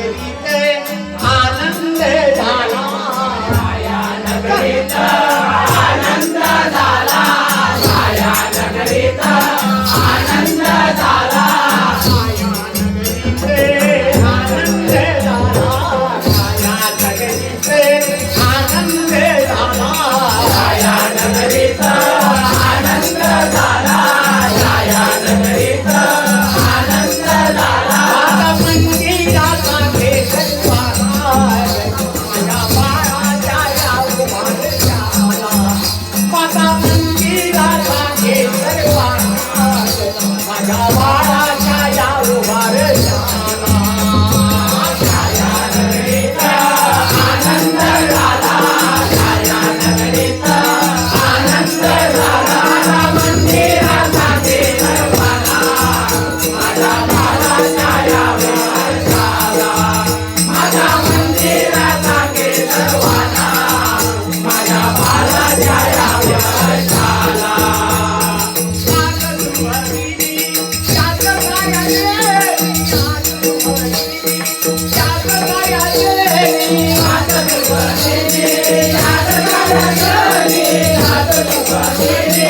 नगरीत आनंद झाला हात तुका